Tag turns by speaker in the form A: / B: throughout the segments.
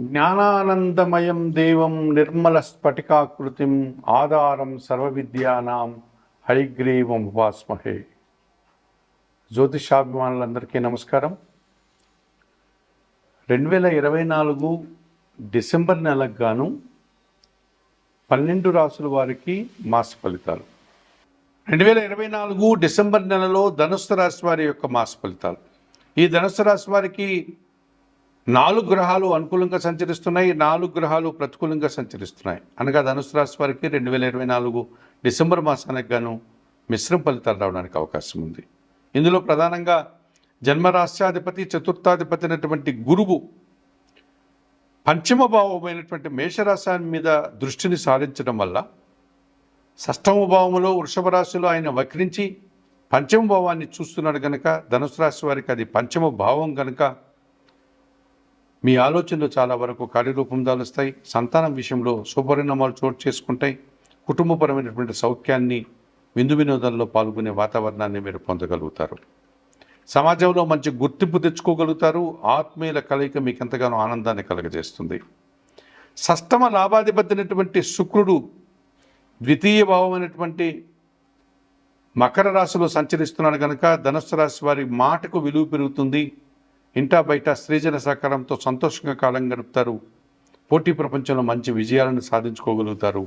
A: జ్ఞానానందమయం దేవం నిర్మల స్ఫటికాకృతిం ఆధారం సర్వవిద్యానాం హరిగ్రీవం ఉపాస్మహే. జ్యోతిషాభిమానులందరికీ నమస్కారం. రెండు వేల ఇరవై నాలుగు డిసెంబర్ నెలకు గాను పన్నెండు రాసుల వారికి మాస ఫలితాలు. రెండు వేల ఇరవై నాలుగు డిసెంబర్ నెలలో ధనుస్సు రాశి వారి యొక్క మాస ఫలితాలు. ఈ ధనుస్సు రాశి వారికి నాలుగు గ్రహాలు అనుకూలంగా సంచరిస్తున్నాయి నాలుగు గ్రహాలు ప్రతికూలంగా సంచరిస్తున్నాయి. అనగా ధనుసు రాశి వారికి రెండు వేల ఇరవై నాలుగు డిసెంబర్ మాసానికి గాను మిశ్రమ ఫలితాలు రావడానికి అవకాశం ఉంది. ఇందులో ప్రధానంగా జన్మరాష్ట్రాధిపతి చతుర్థాధిపతి అయినటువంటి గురువు పంచమ భావమైనటువంటి మేషరాశాన్ని మీద దృష్టిని సారించడం వల్ల షష్టమ భావంలో వృషభ రాశిలో ఆయన వక్రించి పంచమ భావాన్ని చూస్తున్నాడు కనుక ధనుసు రాశి వారికి అది పంచమ భావం కనుక మీ ఆలోచనలు చాలా వరకు కార్యరూపం దాలుస్తాయి. సంతానం విషయంలో శుభపరిణామాలు చోటు చేసుకుంటాయి. కుటుంబపరమైనటువంటి సౌఖ్యాన్ని విందు వినోదాల్లో పాల్గొనే వాతావరణాన్ని మీరు పొందగలుగుతారు. సమాజంలో మంచి గుర్తింపు తెచ్చుకోగలుగుతారు. ఆత్మీయుల కలయిక మీకు ఎంతగానో ఆనందాన్ని కలగజేస్తుంది. సస్తమ లాభాధిపతినటువంటి శుక్రుడు ద్వితీయ భావమైనటువంటి మకర రాశిలో సంచరిస్తున్నాడు కనుక ధనుస్సు రాశి వారి మాటకు విలువ పెరుగుతుంది. ఇంటా బయట స్త్రీజన సహకారంతో సంతోషంగా కాలం గడుపుతారు. పోటీ ప్రపంచంలో మంచి విజయాలను సాధించుకోగలుగుతారు.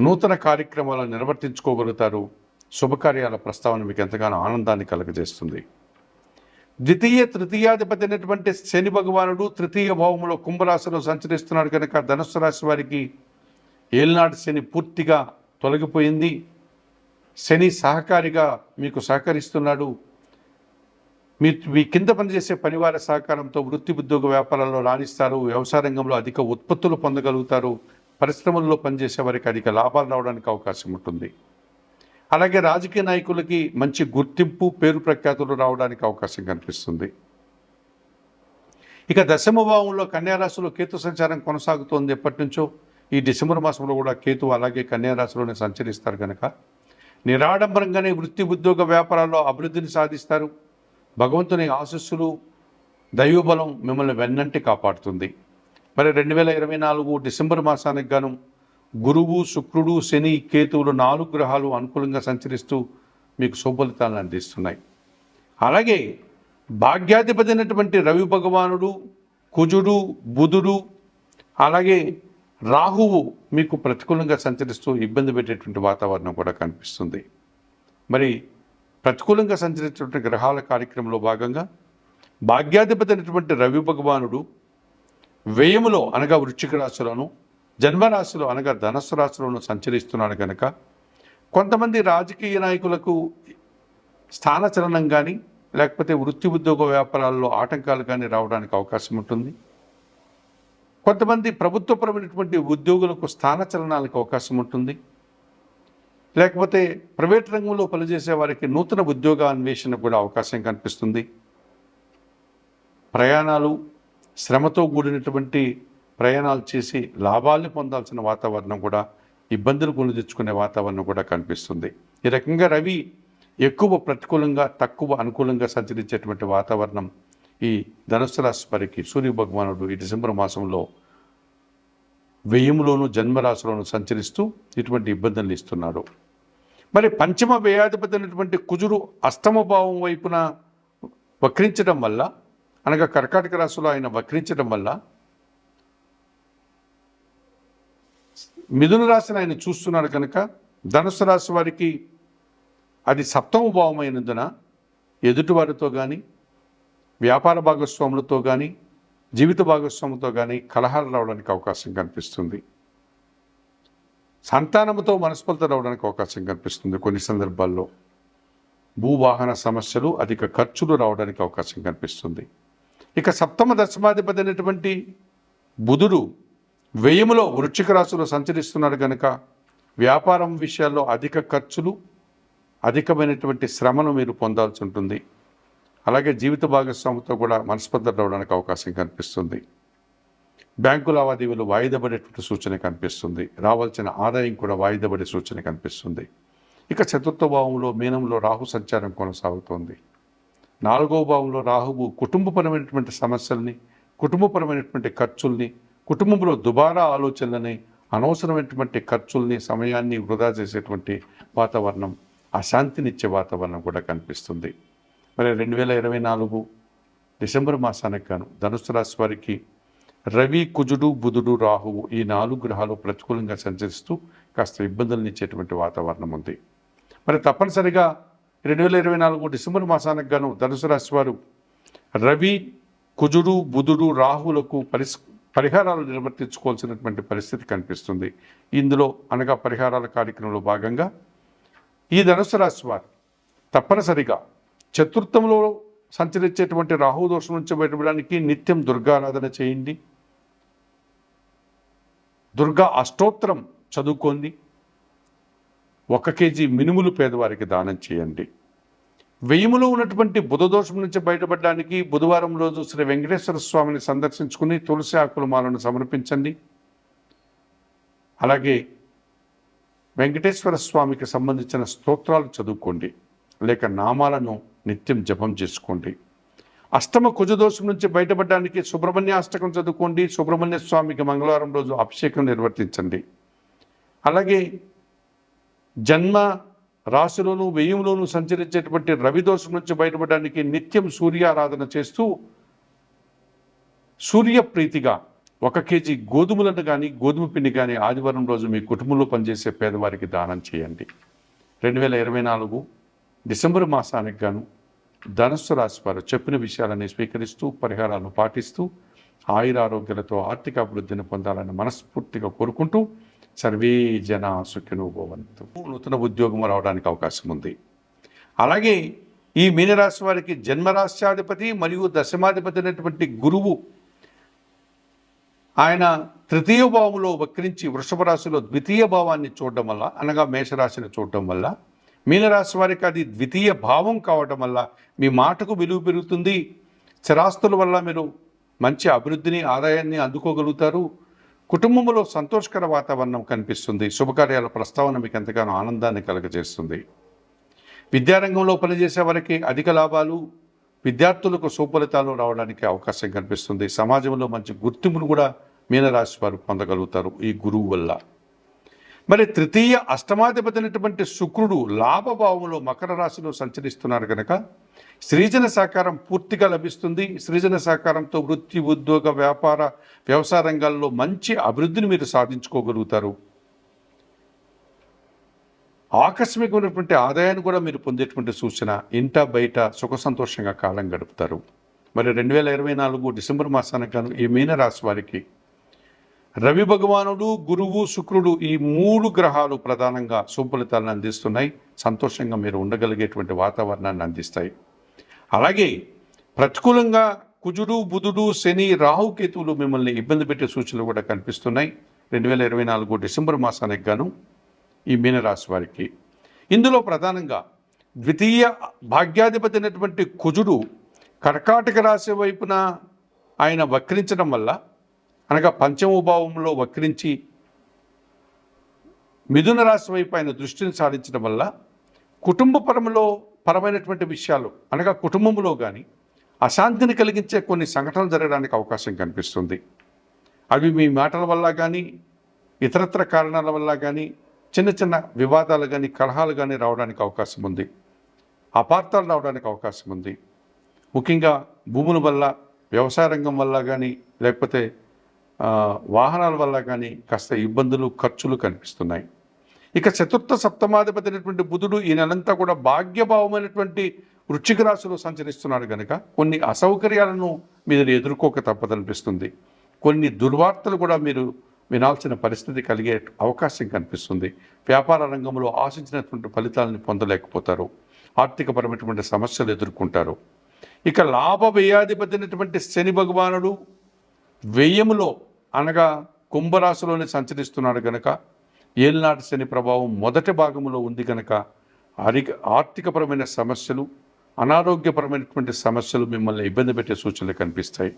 A: నూతన కార్యక్రమాలను నిర్వర్తించుకోగలుగుతారు. శుభకార్యాల ప్రస్తావన మీకు ఎంతగానో ఆనందాన్ని కలగజేస్తుంది. ద్వితీయ తృతీయాధిపతి అయినటువంటి శని భగవానుడు తృతీయ భావంలో కుంభరాశిలో సంచరిస్తున్నాడు కనుక ధనుసు రాశి వారికి ఏలినాటి శని పూర్తిగా తొలగిపోయింది. శని సహకారిగా మీకు సహకరిస్తున్నాడు. మీ మీ కింద పనిచేసే పనివార సహకారంతో వృత్తి ఉద్యోగ వ్యాపారాల్లో రాణిస్తారు వ్యవసాయ రంగంలో అధిక ఉత్పత్తులు పొందగలుగుతారు పరిశ్రమల్లో పనిచేసే వారికి అధిక లాభాలు రావడానికి అవకాశం ఉంటుంది. అలాగే రాజకీయ నాయకులకి మంచి గుర్తింపు పేరు ప్రఖ్యాతులు రావడానికి అవకాశం కనిపిస్తుంది. ఇక దశమ భావంలో కన్యారాశిలో కేతు సంచారం కొనసాగుతోంది ఎప్పటి నుంచో ఈ డిసెంబర్ మాసంలో కూడా కేతు అలాగే కన్యారాశిలోనే సంచరిస్తారు కనుక నిరాడంబరంగానే వృత్తి ఉద్యోగ వ్యాపారాల్లో అభివృద్ధిని సాధిస్తారు. భగవంతుని ఆశస్సులు దైవబలం మిమ్మల్ని వెన్నంటి కాపాడుతుంది. మరి రెండు వేల ఇరవై నాలుగు డిసెంబర్ మాసానికి గాను గురువు శుక్రుడు శని కేతువులు నాలుగు గ్రహాలు అనుకూలంగా సంచరిస్తూ మీకు శుభలితాలను అందిస్తున్నాయి. అలాగే భాగ్యాధిపతి అయినటువంటి రవి భగవానుడు కుజుడు బుధుడు అలాగే రాహువు మీకు ప్రతికూలంగా సంచరిస్తూ ఇబ్బంది పెట్టేటువంటి వాతావరణం కూడా కనిపిస్తుంది. మరి ప్రతికూలంగా సంచరించినటువంటి గ్రహాల కార్యక్రమంలో భాగంగా భాగ్యాధిపతి అయినటువంటి రవి భగవానుడు వ్యయములో అనగా వృశ్చిక రాశిలోను జన్మరాశిలో అనగా ధనస్సు రాశిలోను సంచరిస్తున్నాడు కనుక కొంతమంది రాజకీయ నాయకులకు స్థానచలనం కానీ లేకపోతే వృత్తి ఉద్యోగ వ్యాపారాల్లో ఆటంకాలు కానీ రావడానికి అవకాశం ఉంటుంది. కొంతమంది ప్రభుత్వపరమైనటువంటి ఉద్యోగులకు స్థానచలనాలకు అవకాశం ఉంటుంది. లేకపోతే ప్రైవేట్ రంగంలో పనిచేసే వారికి నూతన ఉద్యోగ అన్వేషణ కూడా అవకాశం కనిపిస్తుంది. ప్రయాణాలు శ్రమతో కూడినటువంటి ప్రయాణాలు చేసి లాభాలు పొందాల్సిన వాతావరణం కూడా ఇబ్బందులు కొని తెచ్చుకునే వాతావరణం కూడా కనిపిస్తుంది. ఈ రకంగా రవి ఎక్కువ ప్రతికూలంగా తక్కువ అనుకూలంగా సంచరించేటువంటి వాతావరణం ఈ ధనుసు రాశి వారికి సూర్య భగవానుడు ఈ డిసెంబర్ మాసంలో వ్యయములోను జన్మరాశిలోను సంచరిస్తూ ఇటువంటి ఇబ్బందులు ఇస్తున్నాడు మరి పంచమ వ్యయాధిపతి అయినటువంటి కుజుడు అష్టమ భావం వైపున వక్రించడం వల్ల అనగా కర్కాటక రాశిలో ఆయన వక్రించడం వల్ల మిథున రాశిని ఆయన చూస్తున్నాడు కనుక ధనుసు రాశి వారికి అది సప్తమ భావం అయినందున ఎదుటివారితో కానీ వ్యాపార భాగస్వాములతో కానీ జీవిత భాగస్వాములతో కానీ కలహాలు రావడానికి అవకాశం కనిపిస్తుంది. సంతానంతో మనస్ఫలత రావడానికి అవకాశం కనిపిస్తుంది కొన్ని సందర్భాల్లో. భూవాహన సమస్యలు అధిక ఖర్చులు రావడానికి అవకాశం కనిపిస్తుంది ఇక సప్తమ దశమాధిపతి అయినటువంటి బుధుడు వ్యయములో వృశ్చిక రాశిలో సంచరిస్తున్నాడు కనుక వ్యాపారం విషయాల్లో అధిక ఖర్చులు అధికమైనటువంటి శ్రమను మీరు పొందాల్సి ఉంటుంది. అలాగే జీవిత భాగస్వామితో కూడా మనస్పర్ధ రావడానికి అవకాశం కనిపిస్తుంది బ్యాంకు లావాదేవీలు వాయిదా పడేటువంటి సూచన కనిపిస్తుంది. రావాల్సిన ఆదాయం కూడా వాయిదా పడే సూచన కనిపిస్తుంది. ఇక చతుర్థ భావంలో మీనంలో రాహు సంచారం కొనసాగుతోంది. నాలుగో భావంలో రాహువు కుటుంబపరమైనటువంటి సమస్యల్ని కుటుంబపరమైనటువంటి ఖర్చుల్ని కుటుంబంలో దుబారా ఆలోచనలని అనవసరమైనటువంటి ఖర్చుల్ని సమయాన్ని వృధా చేసేటువంటి వాతావరణం అశాంతినిచ్చే వాతావరణం కూడా కనిపిస్తుంది. మరి రెండు వేల ఇరవై నాలుగు డిసెంబర్ మాసానికి గాను ధనుసు రాశి వారికి రవి కుజుడు బుధుడు రాహువు ఈ నాలుగు గ్రహాలు ప్రతికూలంగా సంచరిస్తూ కాస్త ఇబ్బందులను ఇచ్చేటువంటి వాతావరణం ఉంది. మరి తప్పనిసరిగా రెండు వేల ఇరవై నాలుగు డిసెంబర్ మాసానికి గాను ధనుసు రాశి వారు రవి కుజుడు బుధుడు రాహులకు పరిస్ పరిహారాలు నిర్వర్తించుకోవాల్సినటువంటి పరిస్థితి కనిపిస్తుంది. ఇందులో అనగా పరిహారాల కార్యక్రమంలో భాగంగా ఈ ధనుసు రాశి వారు తప్పనిసరిగా చతుర్థంలో సంచరించేటువంటి రాహు దోషం నుంచి బయటపడడానికి నిత్యం దుర్గారాధన చేయండి. దుర్గా అష్టోత్తరం చదువుకోండి. ఒక కేజీ మినుములు పేదవారికి దానం చేయండి. వెయ్యములో ఉన్నటువంటి బుధదోషం నుంచి బయటపడడానికి బుధవారం రోజు శ్రీ వెంకటేశ్వర స్వామిని సందర్శించుకుని తులసి ఆకుల మాలను సమర్పించండి. అలాగే వెంకటేశ్వర స్వామికి సంబంధించిన స్తోత్రాలు చదువుకోండి. లేక నామాలను నిత్యం జపం చేసుకోండి. అష్టమ కుజదోషం నుంచి బయటపడడానికి సుబ్రహ్మణ్య అష్టకం చదువుకోండి. సుబ్రహ్మణ్య స్వామికి మంగళవారం రోజు అభిషేకం నిర్వర్తించండి. అలాగే జన్మ రాశిలోను వ్యయంలోను సంచరించేటువంటి రవి దోషం నుంచి బయటపడడానికి నిత్యం సూర్యారాధన చేస్తూ సూర్యప్రీతిగా ఒక కేజీ గోధుమలను కానీ గోధుమ పిండి కానీ ఆదివారం రోజు మీ కుటుంబంలో పనిచేసే పేదవారికి దానం చేయండి. రెండు వేల ఇరవై నాలుగు డిసెంబర్ మాసానికి గాను ధనస్సు రాశి వారు చెప్పిన విషయాలని స్వీకరిస్తూ పరిహారాలను పాటిస్తూ ఆయురారోగ్యాలతో ఆర్థిక అభివృద్ధిని పొందాలని మనస్ఫూర్తిగా కోరుకుంటూ సర్వే జన సుఖినోభవంతు. నూతన ఉద్యోగం రావడానికి అవకాశం ఉంది. అలాగే ఈ మీనరాశి వారికి జన్మరాశ్యాధిపతి మరియు దశమాధిపతి అయినటువంటి గురువు ఆయన తృతీయ భావంలో వక్రించి వృషభ రాశిలో ద్వితీయ భావాన్ని చూడడం వల్ల అనగా మేషరాశిని చూడడం వల్ల మీనరాశి వారికి అది ద్వితీయ భావం కావడం వల్ల మీ మాటకు విలువ పెరుగుతుంది. స్థిరాస్తుల వల్ల మీరు మంచి అభివృద్ధిని ఆదాయాన్ని అందుకోగలుగుతారు. కుటుంబంలో సంతోషకర వాతావరణం కనిపిస్తుంది. శుభకార్యాల ప్రస్తావన మీకు ఎంతగానో ఆనందాన్ని కలుగజేస్తుంది. విద్యారంగంలో పనిచేసే వారికి అధిక లాభాలు విద్యార్థులకు సుఫలితాలు రావడానికి అవకాశం కనిపిస్తుంది. సమాజంలో మంచి గుర్తింపును కూడా మీనరాశి వారు పొందగలుగుతారు ఈ గురువు వల్ల. మరి తృతీయ అష్టమాధిపతి అయినటువంటి శుక్రుడు లాభభావంలో మకర రాశిలో సంచరిస్తున్నారు కనుక సృజన సహకారం పూర్తిగా లభిస్తుంది. సృజన సహకారంతో వృత్తి ఉద్యోగ వ్యాపార వ్యవసాయ రంగాల్లో మంచి అభివృద్ధిని మీరు సాధించుకోగలుగుతారు. ఆకస్మికమైనటువంటి ఆదాయాన్ని కూడా మీరు పొందేటువంటి సూచన ఇంట బయట సుఖ సంతోషంగా కాలం గడుపుతారు. మరి రెండు వేల ఇరవై నాలుగు డిసెంబర్ మాసానికి గాను ఈ మీనరాశి వారికి రవి భగవానుడు గురువు శుక్రుడు ఈ మూడు గ్రహాలు ప్రధానంగా సుఫలితాలను అందిస్తున్నాయి. సంతోషంగా మీరు ఉండగలిగేటువంటి వాతావరణాన్ని అందిస్తాయి. అలాగే ప్రతికూలంగా కుజుడు బుధుడు శని రాహుకేతువులు మిమ్మల్ని ఇబ్బంది పెట్టే సూచనలు కూడా కనిపిస్తున్నాయి. రెండు వేల ఇరవై నాలుగు డిసెంబర్ మాసానికి గాను ఈ మీనరాశి వారికి. ఇందులో ప్రధానంగా ద్వితీయ భాగ్యాధిపతి అయినటువంటి కుజుడు కర్కాటక రాశి వైపున ఆయన వక్రించడం వల్ల అనగా పంచమభావంలో వక్రించి మిథున రాశి వైపు ఆయన దృష్టిని సాధించడం వల్ల కుటుంబ పరంలో పరమైనటువంటి విషయాలు అనగా కుటుంబంలో కానీ అశాంతిని కలిగించే కొన్ని సంఘటనలు జరగడానికి అవకాశం కనిపిస్తుంది. అవి మీ మాటల వల్ల కానీ ఇతరత్ర కారణాల వల్ల కానీ చిన్న చిన్న వివాదాలు కానీ కలహాలు కానీ రావడానికి అవకాశం ఉంది. అపార్థాలు రావడానికి అవకాశం ఉంది. ముఖ్యంగా భూముల వల్ల వ్యవసాయ రంగం వల్ల కానీ లేకపోతే వాహనాల వల్ల కానీ కాస్త ఇబ్బందులు ఖర్చులు కనిపిస్తున్నాయి. ఇక చతుర్థ సప్తమాధిపతి అయినటువంటి బుధుడు ఈ నెలంతా కూడా భాగ్యభావమైనటువంటి వృశ్చిక రాశిలో సంచరిస్తున్నాడు కనుక కొన్ని అసౌకర్యాలను మీరు ఎదుర్కోక తప్పదనిపిస్తుంది. కొన్ని దుర్వార్తలు కూడా మీరు వినాల్సిన పరిస్థితి కలిగే అవకాశం కనిపిస్తుంది. వ్యాపార రంగంలో ఆశించినటువంటి ఫలితాలను పొందలేకపోతారు. ఆర్థికపరమైనటువంటి సమస్యలు ఎదుర్కొంటారు. ఇక లాభ వ్యయాధిపతి అయినటువంటి శని భగవానుడు వ్యయములో అనగా కుంభరాశిలోనే సంచరిస్తున్నాడు గనక ఏలినాటి శని ప్రభావం మొదటి భాగంలో ఉంది గనక ఆర్థిక ఆర్థికపరమైన సమస్యలు అనారోగ్యపరమైనటువంటి సమస్యలు మిమ్మల్ని ఇబ్బంది పెట్టే సూచనలు కనిపిస్తాయి.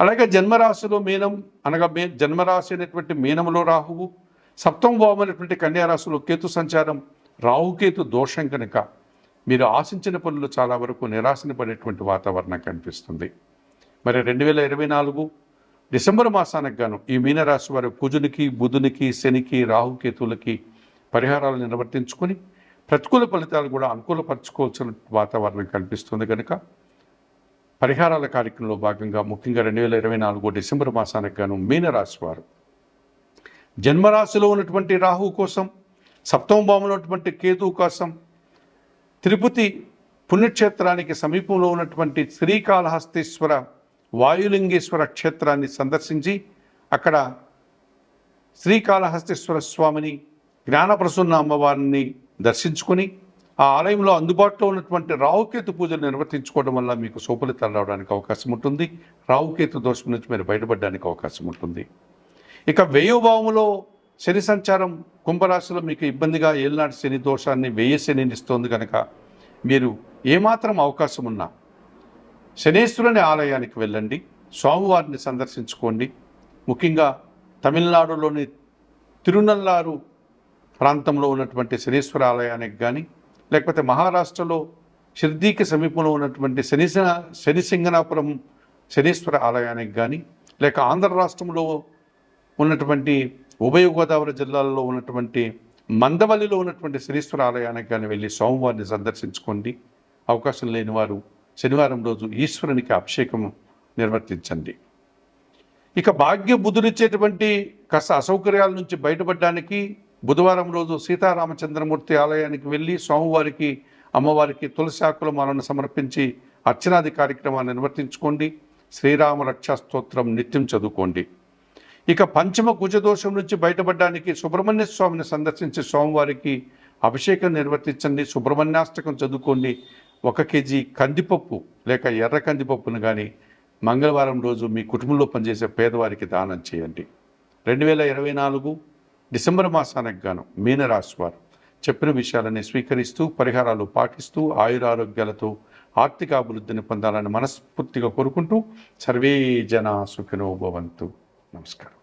A: అలాగే జన్మరాశిలో మీనం అనగా మే జన్మరాశి అనేటువంటి మీనములో రాహువు సప్తమ అనేటువంటి కన్యారాశిలో కేతు సంచారం రాహుకేతు దోషం కనుక మీరు ఆశించిన పనులు చాలా వరకు నిరాశన పడేటువంటి వాతావరణం కనిపిస్తుంది. మరి రెండు వేల ఇరవై నాలుగు డిసెంబర్ మాసానికి గాను ఈ మీనరాశి వారు కుజునికి బుధునికి శనికి రాహుకేతువులకి పరిహారాలు నిర్వర్తించుకొని ప్రతికూల ఫలితాలు కూడా అనుకూలపరచుకోవాల్సిన వాతావరణం కనిపిస్తుంది కనుక పరిహారాల కార్యక్రమంలో భాగంగా ముఖ్యంగా రెండు వేల ఇరవై నాలుగు డిసెంబర్ మాసానికి గాను మీనరాశి వారు. జన్మరాశిలో ఉన్నటువంటి రాహు కోసం సప్తమ భావంలో ఉన్నటువంటి కేతు కోసం తిరుపతి పుణ్యక్షేత్రానికి సమీపంలో ఉన్నటువంటి శ్రీకాళహస్తీశ్వర వాయులింగేశ్వర క్షేత్రాన్ని సందర్శించి అక్కడ శ్రీకాళహస్తేశ్వర స్వామిని జ్ఞానప్రసన్న అమ్మవారిని దర్శించుకొని ఆ ఆలయంలో అందుబాటులో ఉన్నటువంటి రావుకేతు పూజలు నిర్వర్తించుకోవడం వల్ల మీకు సోపలితాలు రావడానికి అవకాశం ఉంటుంది. రావుకేతు దోషం నుంచి మీరు బయటపడడానికి అవకాశం ఉంటుంది. ఇక వ్యయభావంలో శని సంచారం కుంభరాశిలో మీకు ఇబ్బందిగా ఏలినాటి శని దోషాన్ని వేయ శనిని ఇస్తోంది కనుక మీరు ఏమాత్రం అవకాశం ఉన్నా శనేశ్వరుని ఆలయానికి వెళ్ళండి స్వామివారిని సందర్శించుకోండి. ముఖ్యంగా తమిళనాడులోని తిరునల్లారు ప్రాంతంలో ఉన్నటువంటి శనీశ్వర ఆలయానికి కానీ లేకపోతే మహారాష్ట్రలో షిర్దీకి సమీపంలో ఉన్నటువంటి శని శనిసింగనాపురం శనీశ్వర ఆలయానికి కానీ లేక ఆంధ్ర రాష్ట్రంలో ఉన్నటువంటి ఉభయ గోదావరి జిల్లాల్లో ఉన్నటువంటి మందవల్లిలో ఉన్నటువంటి శనీశ్వర ఆలయానికి కానీ వెళ్ళి సోమవారిని సందర్శించుకోండి. అవకాశం లేని వారు శనివారం రోజు ఈశ్వరునికి అభిషేకం నిర్వర్తించండి. ఇక భాగ్య బుధుడిచ్చేటువంటి కస అసౌకర్యాల నుంచి బయటపడడానికి బుధవారం రోజు సీతారామచంద్రమూర్తి ఆలయానికి వెళ్ళి స్వామివారికి అమ్మవారికి తులసి ఆకుల మాలను సమర్పించి అర్చనాది కార్యక్రమాన్ని నిర్వర్తించుకోండి. శ్రీరామ రక్షా స్తోత్రం నిత్యం చదువుకోండి. ఇక పంచమ కుజదోషం నుంచి బయటపడడానికి సుబ్రహ్మణ్య స్వామిని సందర్శించి స్వామివారికి అభిషేకం నిర్వర్తించండి. సుబ్రహ్మణ్యాష్టకం చదువుకోండి. ఒక కేజీ కందిపప్పు లేక ఎర్ర కందిపప్పును కానీ మంగళవారం రోజు మీ కుటుంబంలో పనిచేసే పేదవారికి దానం చేయండి. రెండు వేల ఇరవై నాలుగు డిసెంబర్ మాసానికి గాను మీనరాశి వారు చెప్పిన విషయాలని స్వీకరిస్తూ పరిహారాలు పాటిస్తూ ఆయురారోగ్యాలతో ఆర్థిక అభివృద్ధిని పొందాలని మనస్ఫూర్తిగా కోరుకుంటూ సర్వే జన సుఖినో భవంతు. నమస్కారం.